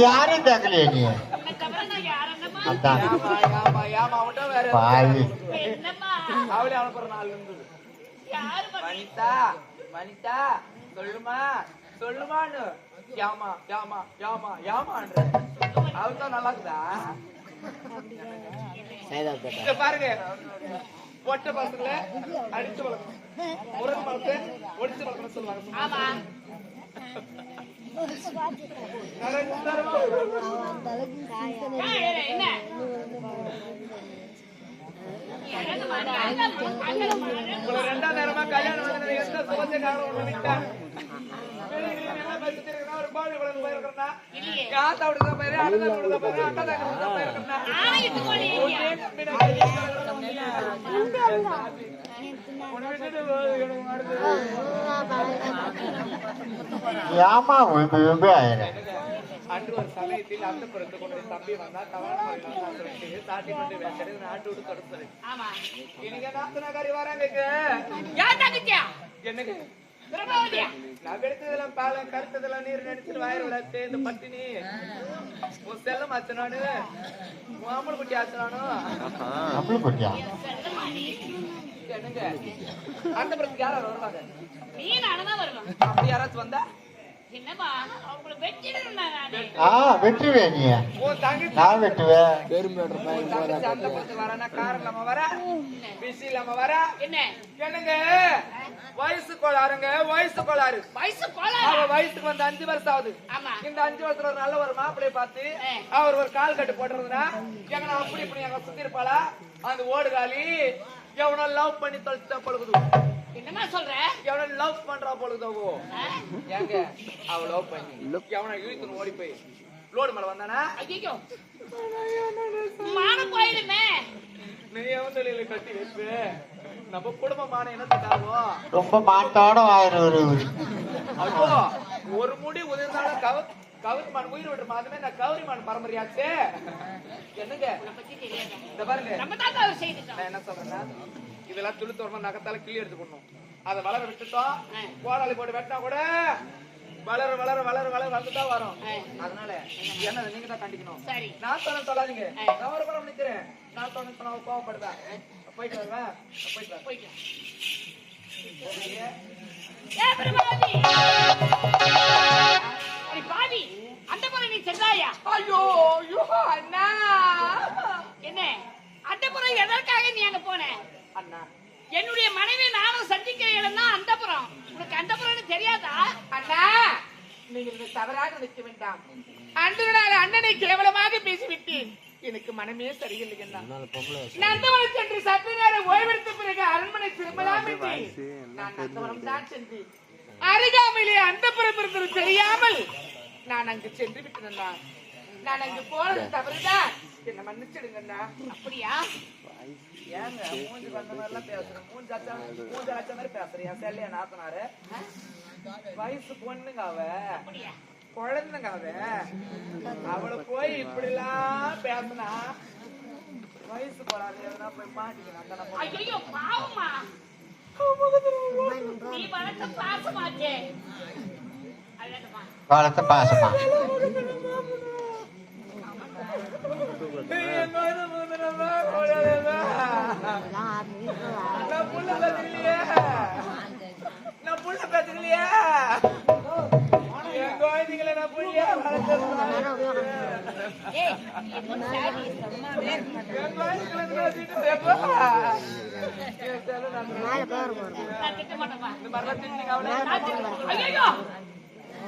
யாரையும் கேட்கலையே நீ அதான். பாவி. வனிதா வனிதா சொல்லுமா சொல்லுமான்னு. ஏமா ஏமா ஏமா ஏமான்ற அவள் தான் நல்லா இருக்குதா? பாருங்க. பொட்டை பசங்கள அடிச்சு வளர்க்கணும். முருங்கை மரத்தை ஒடிச்சு வளர்க்கணும் சொல்லுவாங்க. ரெண்டாம் நேரமா கல்யாணம் சுகத்தை காரணம் விட்டா? ஏமா அன்று ஒரு சமயத்தில் அந்த பிறந்து கொண்டு தம்பி வந்தா சொல்லிட்டு சாட்டி கொண்டு வேண்டது நாட்டு விட்டு. இன்னைக்கு நாத்தனாக்காரி வராங்க? என்னங்க? நான் எடுத்ததெல்லாம் பாலம் கருத்ததெல்லாம் நீர் நினைச்சிட்டு வாயில விளையாட்டு இந்த பட்டினி. உன் செல்லம் ஆச்சனானு உன் ஆம்பளை குட்டி ஆச்சனானு நம்மளும் போட்டியா செல்லமாடி. என்னங்க? அந்த பிறகு யாரும் வருவாங்க? நீ நானும் தான் வருவேன். அப்படி யாராச்சும் வந்தா? ஆ வெட்டுவே நீ நான். வெட்டுவேன் உன் தங்கச்சி அந்த பத்து வரனா கார் இல்லாம வர பிசி இல்லாம வர என்ன? என்னங்க? வயசு கோளாறுங்க வயசு கோளாறு. வயசு கோளாறு. வயசுக்கு வந்து அஞ்சு வருஷம் ஆகுது. ஆமா. இந்த அஞ்சு வருஷத்துல ஒரு நல்ல ஒரு மாப்பிளைய பார்த்து. அவர் ஒரு கால் கட்டு போட்டுறதுன்னா எங்க நான் அப்படி இப்படி எங்க சுத்தி இருப்பாளா? அந்த ஓடு காலி எவனோ லவ் பண்ணி தொலைச்சுட்டா பொழுகுது? என்னம்மா சொல்ற? எவனோ லவ் பண்றா பொழுகுதோ ஆ? ஏங்க அவ லவ் பண்ணி. எவனோ இழுத்துன்னு ஓடி போய் லோடு மேல வந்தானா? ஐயையோ. மானம் போயிடுமே நீ எவன் தொழில கட்டி வைப்பு நம்ம குடும்பமான என்னத்துக்காகும் ரொம்ப மாட்டோட ஐயோ ஒரு முடி உதிர்ந்தாலும் கவ கவுரி மான் உயிர் விடுற மாதிரி நான் கவுரி மான் பரம்பரையாச்சே? என்னங்க? இந்த பாருங்க. நான் என்ன சொல்றேன்னா இதெல்லாம் துளி தோறமா நகத்தால கிள்ளி எடுத்து போடணும் அதை வளர விட்டுட்டோம். கோடாலி போட்டு வெட்டினா கூட வளர வளர வளர வளர வந்துதான் வரும். அதனால என்ன நீங்க தான் கண்டிக்கணும். சரி. நான் சொன்ன சொல்லாதீங்க. நான் ஒரு படம் நிக்கிறேன். நான் சொன்ன சொன்ன கோவப்படுவேன் போயிட்டு வருவேன் போயிட்டு வரேன் முறை நீ சென்றாயா? ஐயோ ஐயோ அண்ணா. என்ன? முறை எதற்காக நீ அங்க போன? அண்ணா. என்னுடைய மனைவி நானும் சந்திக்கிற இடம் தான் அந்தப்புறம் உனக்கு தெரியாதா? அண்ணா நீங்கள் தவறாக நினைக்க வேண்டாம். அன்று அண்ணனை கேவலமாக பேசிவிட்டேன். எனக்கு மனமே சரியில்லை நந்தவனம் சென்று சற்று நேரம் ஓய்வெடுத்த பிறகு அரண்மனை திரும்பலாம் என்று நான் நந்தவனம் தான் சென்றேன். அருகாமையிலே அந்த பிறப்பிற்கு தெரியாமல் நான் அங்கு சென்று விட்டேன் அண்ணா. நான் அங்கு போனது தவறுதான் என்ன மன்னிச்சிடுங்க அண்ணா அப்படியா? ஏங்க மூஞ்சி வந்த மாதிரி எல்லாம் பேசுறேன் மூஞ்சி அச்சா மூஞ்சி அச்ச மாதிரி பேசுறேன் என் செல்லைய நாத்தனாரு வயசு பொண்ணுங்க அவ. குழந்தைங்க அவ. அவளை போய் இப்படி எல்லாம் பேசினா வயசு போறாரு எதனா போய் ஐயோ பாவமா நீ வளர்த்த பாசமாச்சே. அழகமா வளர்த்த பாசமா என்னோட முதலமா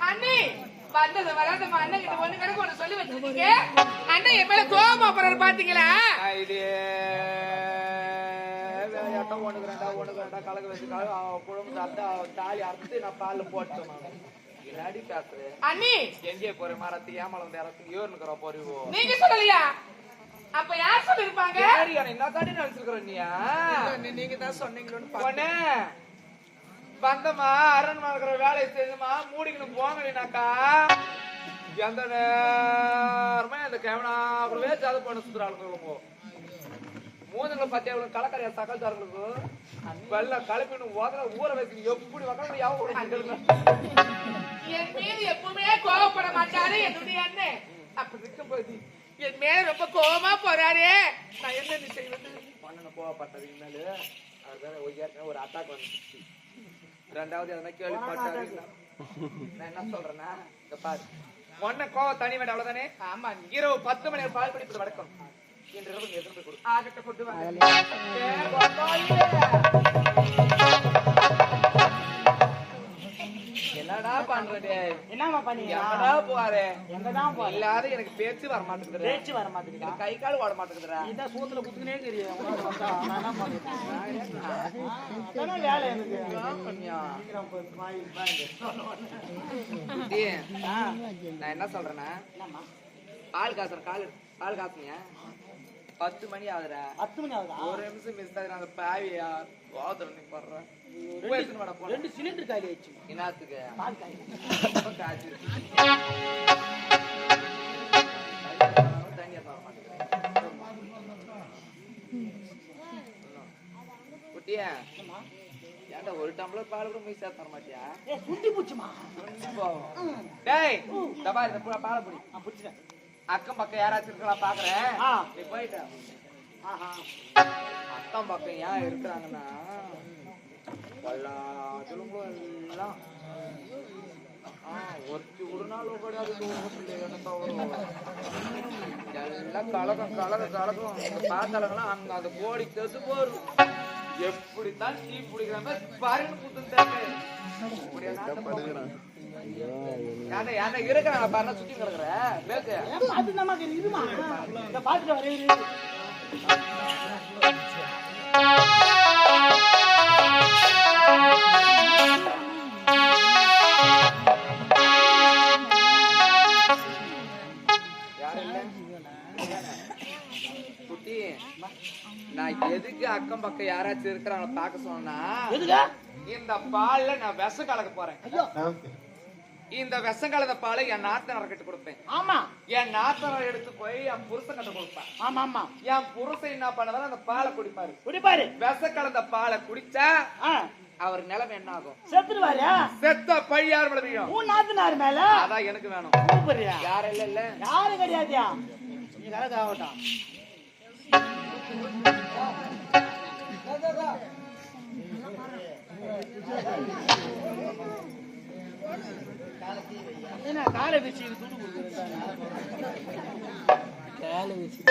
அண்ணி வந்தது வராதம்மா. அண்ணன் கிட்ட ஒண்ணு கிடக்கு ஒண்ணு சொல்லி வச்சிருக்கீங்க அண்ணன் என் மேல கோபமா போறாரு பாத்தீங்களா? ஒண்ணுக்கு ரெண்டா ஒண்ணுக்கு ரெண்டா கலக்க வச்சு குழம்பு அத்தா தாலி அறுத்து நான் பால்ல போட்டோம் இல்லாடி பேசுறேன் அண்ணி! எங்கே போற மரத்துக்கு ஏமலம் தேரத்துக்கு யோர்னுக்குற போறிவோ நீங்க சொல்லலையா? அப்ப யார் சொல்லிருப்பாங்க? என்ன தாண்டி நினைச்சிருக்கிற நீயா நீங்க தான் சொன்னீங்களோன்னு வந்தமா அரண்மனை இருக்கிற வேலையை செஞ்சுமா மூடிக்கணும் போங்கனாக்கா எந்த நேரமே அந்த கேமனாக்குள்ளவே ஜாத பண்ண சுத்துறாளுங்க. மூணுங்களை பத்தி அவளுக்கு கலக்கரையா சகல் தரங்களுக்கு வெள்ள கலப்பின்னு ஓதல ஊற வச்சு எப்படி வக்கணும் யாவும் என் மீது எப்பவுமே கோவப்பட மாட்டாரு என்னுடைய அண்ணன் அப்படி இருக்கும்போது என் மேல ரொம்ப கோவமா போறாரே. நான் என்ன செய்வது? மண்ணனை கோவப்பட்டது இனிமேலு. ஒரு ஏற்கனவே ஒரு அட்டாக் வந்துச்சு ரெண்டாவது எதனா கேள்விப்பட்டாரு நான் என்ன சொல்றேன்னா இங்க பாரு. ஒன்ன கோவம் தனி வேண்டாம் அவ்வளவுதானே? ஆமா இரவு பத்து மணி பால் பிடிப்பது வழக்கம். இன்று இரவு எதிர்ப்பு கொடு. ஆகட்ட கொண்டு வாங்க. என்னடா பண்றது? என்னம்மா பண்ணீங்க? எங்கடா போவாரு எங்கதான் போற? இல்லாத எனக்கு பேச்சு வர மாட்டேங்குது பேச்சு வர மாட்டேங்குதா? கை கால் ஓட மாட்டேங்குதுடா. இதான் சூத்துல குத்துனே தெரியும். அதானே வேலை எனக்கு. நான் என்ன சொல்றேன்னா பால் காசுற கால் பால் காசுங்க. பத்து மணி ஆகுதுடா. பத்து மணி ஆகுதா? ஒரு நிமிஷம் மிஸ் ஆகுது அந்த பாவியா. கோதரம் நீ ரெண்டு சிலிண்டர் காலி ஆயிடுச்சு. என்னத்துக்கு பால் காலி. ரொம்ப காய்ச்சல். தண்ணியை தர மாட்டேங்கிறேன். குட்டியா? என்னம்மா? ஏன்டா ஒரு டம்ளர் பால் கூட மிஸ் தர மாட்டியா? சுண்டி பூச்சுமா டேய் தபா இந்த பா- பாலை புடி. பிடிச்சிட்டேன். அக்கம் பக்கம் யாராச்சும் இருக்கலாம் பாக்குறேன். நீ போயிட்ட அக்கம் பக்கம் ஏன் இருக்கிறாங்கன்னா எல்லாத்துலும் எல்லாம் ஆ, ஒருத்தி ஒரு நாள் கிடையாது? எல்லாம் கலகம் கலகம் கலகம் பாத்தாளங்களாம் அங்க அந்த கோடி தெசு போரும் எப்படித்தான் டீ பிடிக்கிற மாதிரி பாருன்னு புத்து யானை யானை இருக்கிறாங்க பாருங்க சுத்தி கிடக்குற. ஏம்மா, அது நமக்கு இதுமா இந்த பாத்துட்டு வரே அக்கம் பக்கம் யாராச்சும் இருக்கிறாங்க பார்க்க சொன்னா இந்த பால்ல நான் விஷம் கலக்க போறேன் இந்த விஷம் கலந்த பாலை என் நாத்தனார் கிட்ட கொடுப்பேன். ஆமா. என் நாத்தனார் எடுத்து போய் என் புருஷன் கிட்ட கொடுப்பேன் ஆமா ஆமா. என் புருஷன் என்ன பண்ணதால அந்த பாலை குடிப்பாரு. குடிப்பாரு. விஷம் கலந்த பாலை குடிச்சா அவர் நிலைமை என்ன ஆகும்? செத்துருவாரு? செத்த பழியார் விளையும் உன் நாத்தனார் மேல? அதான் எனக்கு வேணும். கூப்பிடுறியா யாரும் இல்ல இல்ல. யாரும் கிடையாதுயா? நீ கலக்க ஆகட்டும். என்ன காலை வச்சு துணி கொடுக்குறேன் காலை வச்சு.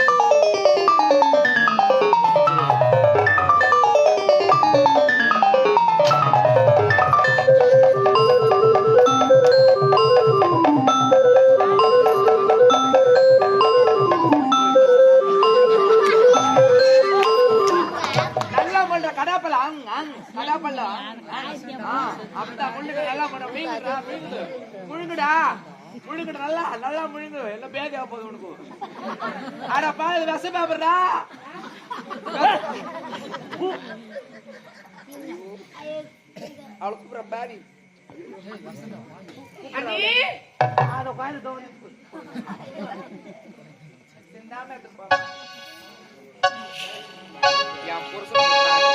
முழுங்குடா. முழுங்குடா நல்லா நல்லா முழுங்கு. எல்லாம் பேதியா போகுது உனக்கு? அட பா இது விஷ பேப்பர்டா. அவளை கூப்பிடுற பாவி. அண்ணி! அதை உட்காந்து தோணி சிந்தாம. என் புருஷன்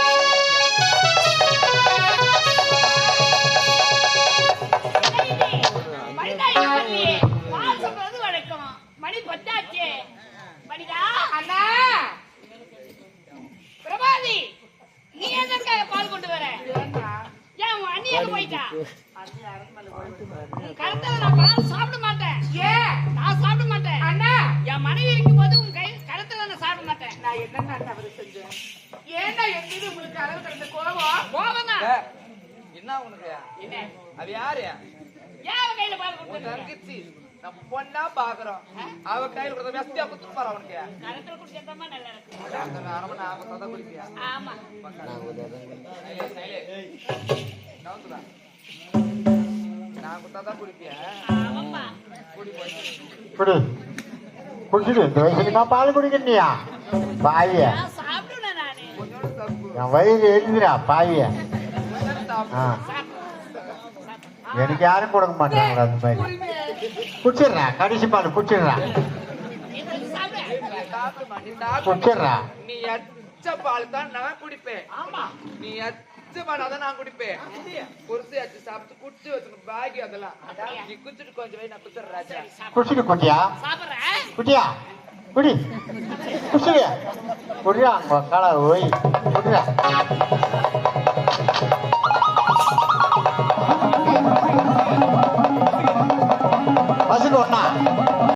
சாப்பிட மாட்டேன். ஏன் நான் சாப்பிட மாட்டேன். அண்ணா! என் மனைவி இருக்கும்போது உன் கை கருத்துல நான் சாப்பிட மாட்டேன். நான் என்ன தவறு செஞ்சேன்? ஏன்னா என் மீது உங்களுக்கு அளவு கடந்த கோபம்? கோபம்? தான் ஏ, என்ன உனக்கு? என்ன? அது யாரு? ஏன் அவன் கையில பால் தங்கச்சி. நம்ம பொண்ணா பாக்குறோம். அவ கையில கொடுத்த வெஸ்டியா குத்து பாரு அவனுக்கு கருத்துல குடிச்சா நல்லா இருக்கு நாம குடிப்பியா? ஆமா. நவுந்துடா. நான் குத்தாதான் குடிப்பியா குடி. போய் இப்படி குடிச்சிடு இந்த வயசுக்கு நான் பால் குடிக்கணியா பாவிய கொஞ்சோண்டு சாப்பிடு என் வயிறு எழுதுறா பாவிய கொஞ்சோண்டு சாப்பிடு ஆ. எனக்கு யாரும் கொடுக்க மாட்டாங்களா அந்த மாதிரி? குடிச்சிடுறா. கடைசி பால் குடிச்சிடுறா. சாப்பிடுமா நீ சாப்பிடு குடிச்சிடுறா. நீ அச்ச பால் தான் நான் குடிப்பேன். நீ அச்ச பால் தான் நான் குடிப்பேன். குடிச்சு அச்சு சாப்பிட்டு குடிச்சு வச்சுக்கணும் பாகி அதெல்லாம். நீ குடிச்சிட்டு கொஞ்சம் வை நான் குடிச்சிடுறேன் ராஜா. குடிச்சிடு குட்டியா குட்டியா குடி. குடிச்சிடு. குடியா உங்க கால ஓய். குடியா.